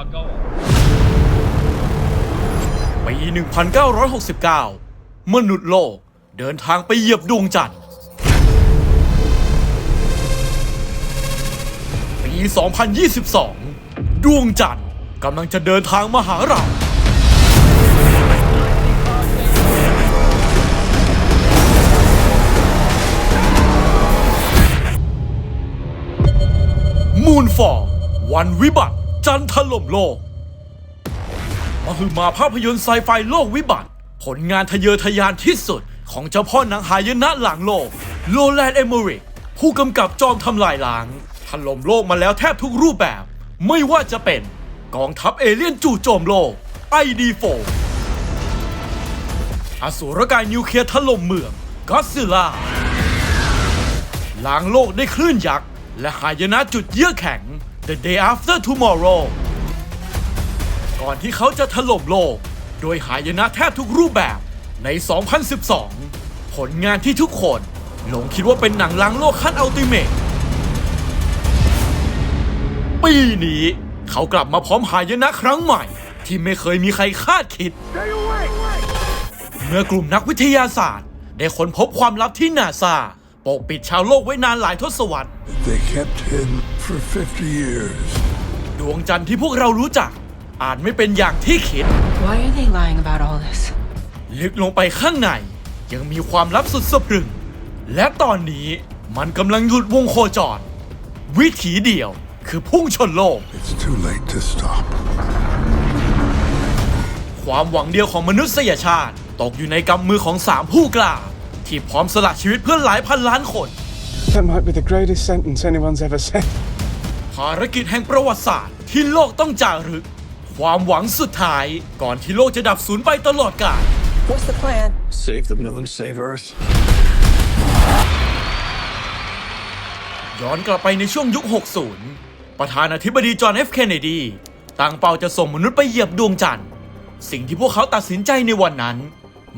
Chicago. ปี 1969 มนุษย์โลกเดินทางไปเหยียบดวงจันทร์ ปี 2022 ดวงจันทร์กำลังจะเดินทางมาหาเรามูนฟอร์วันวิบัติ จันทร์ถล่มโลกมหึมาภาพยนตร์ไซไฟโลกวิบัติ ผลงานทะเยอทะยานที่สุดของเจ้าพ่อหนังหายนะหลังโลกโลแลนด์เอเมริกผู้กำกับจอมทำลายล้างถล่มโลกมาแล้วแทบทุกรูปแบบ ไม่ว่าจะเป็นกองทัพเอเลี่ยนจู่โจมโลก ID4 อสูรกายนิวเคลียร์ถล่มเมืองก็ซิล่าล้างโลกได้คลื่นยักษ์ และหายนะจุดเยือกแข็ง The Day After Tomorrow ก่อนที่เขาจะถล่มโลก โดยหายนะแทบทุกรูปแบบใน 2012 ผลงานที่ทุกคนหลงคิดว่าเป็นหนังล้างโลกขั้นอัลติเมทปีนี้เขากลับมาพร้อมหายนะครั้งใหม่ ที่ไม่เคยมีใครคาดคิด เมื่อกลุ่มนักวิทยาศาสตร์ ได้ค้นพบความลับที่นาซาปกปิดชาวโลกไว้นานหลายทศวรรษ They kept hidden for 50 years. ดวงจันทร์ที่พวกเรารู้จัก อาจไม่เป็นอย่างที่คิด Why are they lying about all this? ลึกลงไปข้างใน ยังมีความลับสุดสะพรึง และตอนนี้มันกำลังหลุดวงโคจร วิถีเดียวคือพุ่งชนโลก It's too late to stop. ความหวังเดียวของมนุษยชาติ ตกอยู่ในกำมือของสามผู้กล้า ที่พร้อมสละชีวิตเพื่อหลายพันล้านคน That might be the greatest sentence anyone's ever said. ภารกิจแห่งประวัติศาสตร์ที่โลกต้องจารึก ความหวังสุดท้ายก่อนที่โลกจะดับสูญไปตลอดกาล What's the plan? Save the moon, save Earth. ย้อนกลับไปในช่วงยุค 60 ประธานาธิบดีจอห์นเอฟเคนเนดีตั้งเป้าจะส่งมนุษย์ไปเหยียบดวงจันทร์ สิ่งที่พวกเขาตัดสินใจในวันนั้น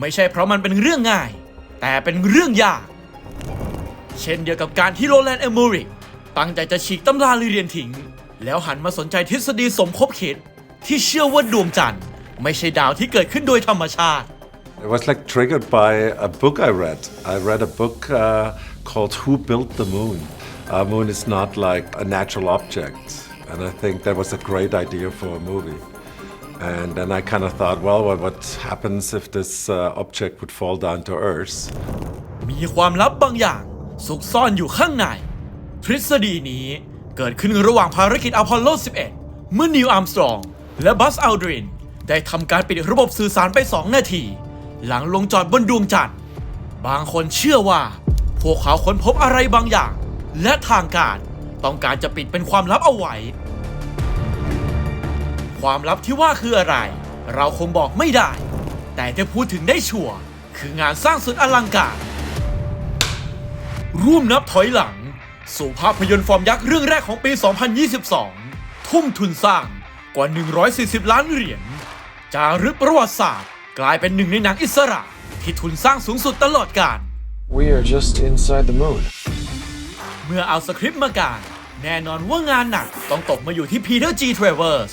ไม่ใช่เพราะมันเป็นเรื่องง่าย แต่เป็นเรื่องยาก เช่นเดียวกับการที่โรแลนด์เอมอริก ตั้งใจจะฉีกตำราเรียนทิ้ง แล้วหันมาสนใจทฤษฎีสมคบคิดที่เชื่อว่าดวงจันทร์ไม่ใช่ดาวที่เกิดขึ้นโดยธรรมชาติ It was like triggered by a book I read. I read a book uh, called Who Built the Moon? A moon is not like a natural object. And I think that was a great idea for a movie. And then I kind of thought, well, what, what happens if this uh, object would fall down to Earth? มีความลับบางอย่างซุกซ่อนอยู่ข้างใน ทฤษฎีนี้เกิดขึ้นระหว่างภารกิจอพอลโล 11 เมื่อนิวอัมสตรอง และบัสอัลดริน ได้ทำการปิดระบบสื่อสารไป 2 นาที หลังลงจอดบนดวงจันทร์ บางคนเชื่อว่า พวกเขาค้นพบอะไรบางอย่าง และทางการต้องการจะปิดเป็นความลับเอาไว้ ความลับที่ว่าคืออะไร เราคงบอกไม่ได้ แต่จะพูดถึงได้ชัวร์คืองานสร้างสุดอลังการ ร่วมนับถอยหลัง สู่ภาพยนตร์ฟอร์มยักษ์เรื่องแรกของปี 2022 ทุ่มทุนสร้างกว่า 140 ล้านเหรียญ จารึกประวัติศาสตร์ กลายเป็นหนึ่งในหนังอิสระ ที่ทุนสร้างสูงสุดตลอดกาล We are just inside the moon. เมื่อเอาสคริปต์มากางแน่นอนว่างานหนักต้องตกมาอยู่ที่ Peter G. Travers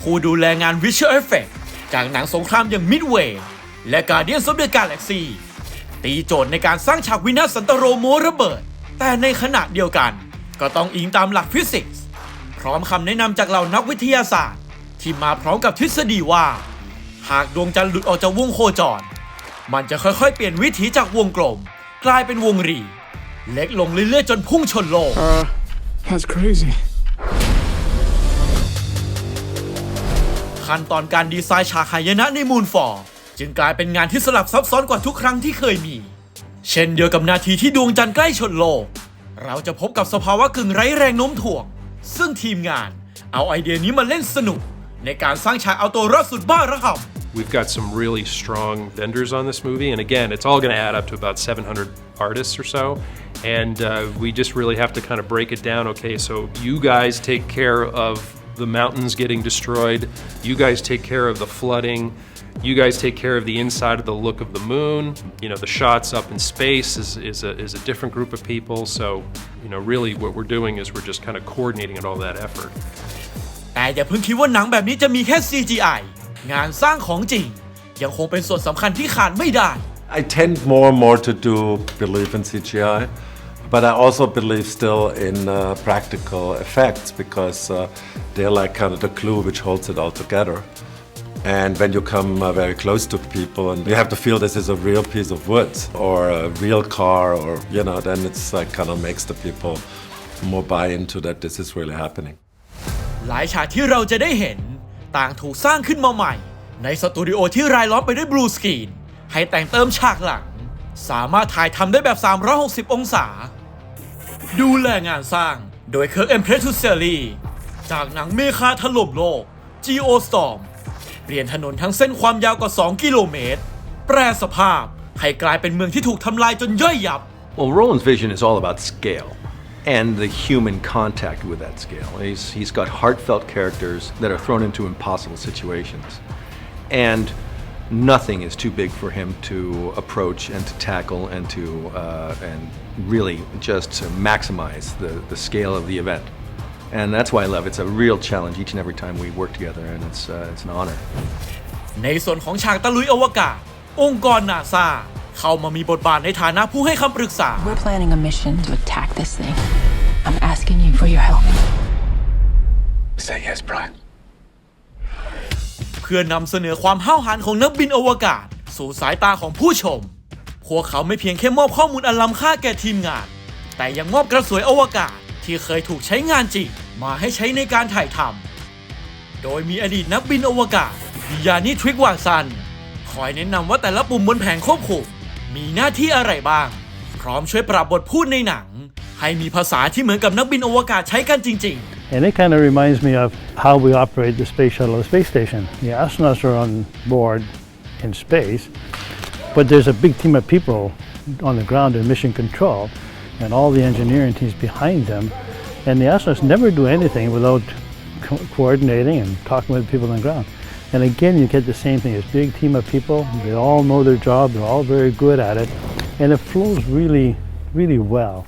ผู้ดูแลงาน Visual Effect จากหนังสงครามอย่าง Midway และ Guardians of the Galaxy ตีโจทย์ในการสร้างฉากวินาศสันตโรโมระเบิด แต่ในขณะเดียวกัน ก็ต้องอิงตามหลักฟิสิกส์ พร้อมคำแนะนำจากเหล่านักวิทยาศาสตร์ ที่มาพร้อมกับทฤษฎีว่า หากดวงจันทร์หลุดออกจากวงโคจร มันจะค่อยๆ เปลี่ยนวิถีจากวงกลม กลายเป็นวงรี เล็กลงเรื่อยๆจนพุ่งชนโลก Uh, that's crazy. ขั้นตอนการดีไซน์ฉากหายนะในมูนฟอร์จึงกลายเป็นงานที่สลับซับซ้อนกว่าทุกครั้งที่เคยมี เช่นเดียวกับนาทีที่ดวงจันทร์ใกล้ชนโลก เราจะพบกับสภาวะกึ่งไร้แรงโน้มถ่วง ซึ่งทีมงานเอาไอเดียนี้มาเล่นสนุก ในการสร้างฉากเอาตัวรอดสุดบ้าระห่ำ We've got some really strong vendors on this movie, and again, it's all going to add up to about 700 artists or so. And uh, we just really have to kind of break it down. Okay, so you guys take care of the mountains getting destroyed, you guys take care of the flooding, you guys take care of the inside of the look of the moon. You know, the shots up in space is, is, a, is a different group of people. So, you know, really what we're doing is we're just kind of coordinating all that effort. แต่ แต่อย่าเพิ่งคิดว่าหนังแบบนี้จะมีแค่ CGI งานสร้างของจริง ยังคงเป็นส่วนสำคัญที่ขาดไม่ได้ I tend more and more to do believe in CGI, but I also believe still in uh, practical effects because uh, they're like kind of the glue which holds it all together. And when you come uh, very close to people and you have to feel this is a real piece of wood or a real car or, you know, then it's like kind of makes the people more buy into that this is really happening. หลายฉากที่เราจะได้เห็น ต่างถูกสร้างขึ้นมาใหม่ ในสตูดิโอที่รายล้อมไปด้วยบลูสกรีน ให้แต่งเติมฉากหลัง สามารถถ่ายทำได้แบบ 360 องศา ดูแลงานสร้างโดยเคิร์กเอ็มเพรทูเซลีจากหนังเมคาถล่มโลก Geo Storm เปลี่ยนถนนทั้งเส้นความยาวกว่า 2 กิโลเมตร แปรสภาพให้กลายเป็นเมืองที่ถูกทำลายจนย่อยยับ Well, Roland's vision is all about scale and the human contact with that scale. He's, he's got heartfelt characters that are thrown into impossible situations. And nothing is too big for him to approach and to tackle and to uh, and really just to maximize the, the scale of the event. And that's why I love it. It's a real challenge each and every time we work together, and it's, uh, it's an honor. ในส่วนของฉากตะลุยอวกาศ องค์กรนาซาเข้ามามีบทบาทในฐานะผู้ให้คำปรึกษา We're planning a mission to attack this thing. I'm asking you for your help. Say yes, Brian. เพื่อนำเสนอความห้าวหาญของนักบินอวกาศ สู่สายตาของผู้ชม พวกเขาไม่เพียงแค่มอบข้อมูลอันล้ำค่าแก่ทีมงาน แต่ยังมอบกระสวยอวกาศที่เคยถูกใช้งานจริง มาให้ใช้ในการถ่ายทำ โดยมีอดีตนักบินอวกาศดิยานิทริกวาซัน คอยแนะนำว่าแต่ละปุ่มบนแผงควบคุมมีหน้าที่อะไรบ้าง พร้อมช่วยปรับบทพูดในหนัง ให้มีภาษาที่เหมือนกับนักบินอวกาศใช้กันจริง ๆ And it kind of reminds me of how we operate the space shuttle and space station. The astronauts are on board in space, but there's a big team of people on the ground in mission control and all the engineering teams behind them. And the astronauts never do anything without co- coordinating and talking with people on the ground. And again, you get the same thing. This big team of people, they all know their job, they're all very good at it, and it flows really, really well.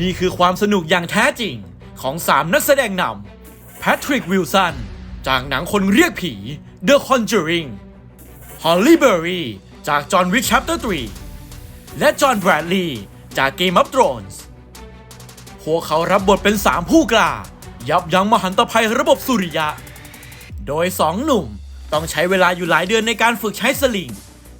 นี่คือความสนุกอย่างแท้จริง ของ 3 นักแสดงนำแพทริกวิลสันจากหนังคนเรียกผี The Conjuring ฮอลลี่เบอรี่จาก John Wick Chapter 3และจอห์นแบรดลีย์จาก Game of Thrones พวกเขารับบทเป็น 3 ผู้กล้า ยับยั้งมหันตภัยระบบสุริยะ โดย 2 หนุ่มต้องใช้เวลาอยู่หลายเดือนในการฝึกใช้สลิง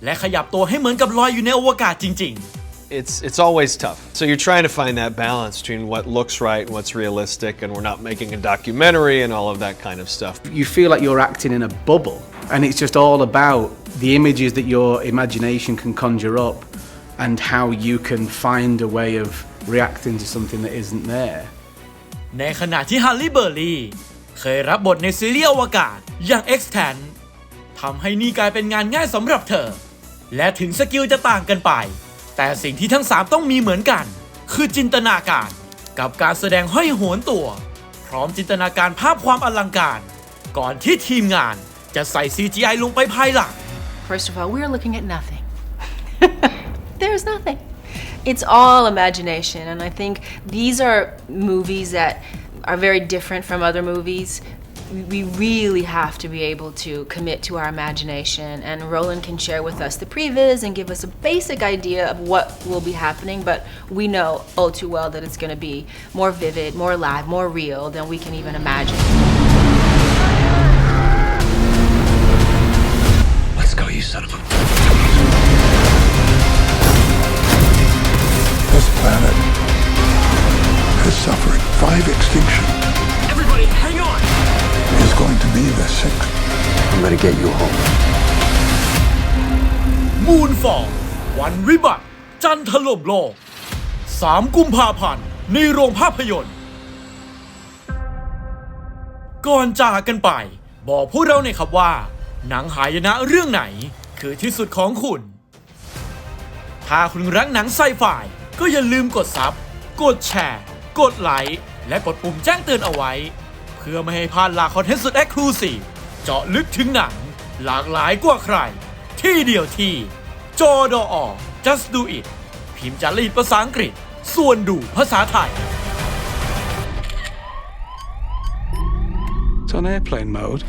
และขยับตัวให้เหมือนกับลอยอยู่ในอวกาศจริง ๆ It's it's always tough. So you're trying to find that balance between what looks right and what's realistic, and we're not making a documentary and all of that kind of stuff. you feel like you're acting in a bubble and it's just all about the images that your imagination can conjure up and how you can find a way of reacting to something that isn't there ในขณะที่ฮันลี่เบอร์รี่เคยรับบทในซีรีส์อวกาศอย่าง X 1 0ทำให้นี่กลายเป็นงานง่ายสำหรับเธอ และถึงสกิลจะต่างกันไป แต่สิ่งที่ทั้ง 3 ต้องมีเหมือนกัน คือจินตนาการ กับการแสดงห้อยโหนตัว พร้อมจินตนาการภาพความอลังการ ก่อนที่ทีมงานจะใส่ CGI ลงไปภายหลัง First of all, we're looking at nothing. There's nothing. It's all imagination. And I think these are movies that are very different from other movies. We really have to be able to commit to our imagination. And Roland can share with us the previs and give us a basic idea of what will be happening. But we know all too well that it's going to be more vivid, more live, more real than we can even imagine. Let's go, you son of a. This planet has suffered five extinctions. Everybody hang on Is going to be the sixth. I'm gonna get you home. Moonfall วันวิบัติ จันทร์ถล่มโลก 3 กุมภาพันธ์ในโรงภาพยนตร์ ก่อนจากกันไป บอกพวกเราหน่อยครับว่า หนังหายนะเรื่องไหน คือที่สุดของคุณ ถ้าคุณรักหนังไซไฟก็อย่าลืมกดซับ กดแชร์ กดไลค์ และกดปุ่มแจ้งเตือนเอาไว้ เพื่อไม่ให้พลาดหลากคอนเทนต์สุดเอ็กคลูซีฟเจาะลึกถึงหนัง หลากหลายกว่าใคร ที่เดียวที่จอดอ just do it พิมพ์จารีตภาษาอังกฤษ ส่วนดูภาษาไทย on airplane mode.